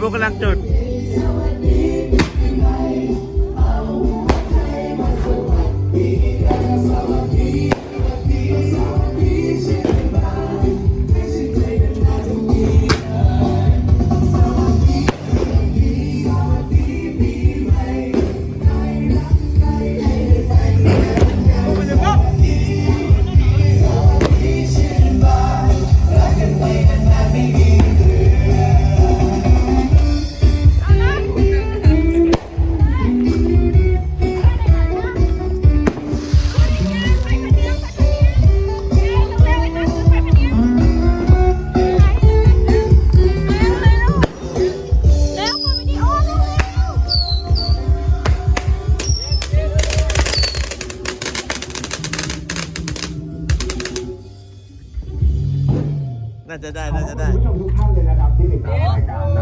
พวกกำลังจุด น่าจะได้ น่าจะได้คุณผู้ชมทุกท่านเลยนะครับที่ติดตามรายการ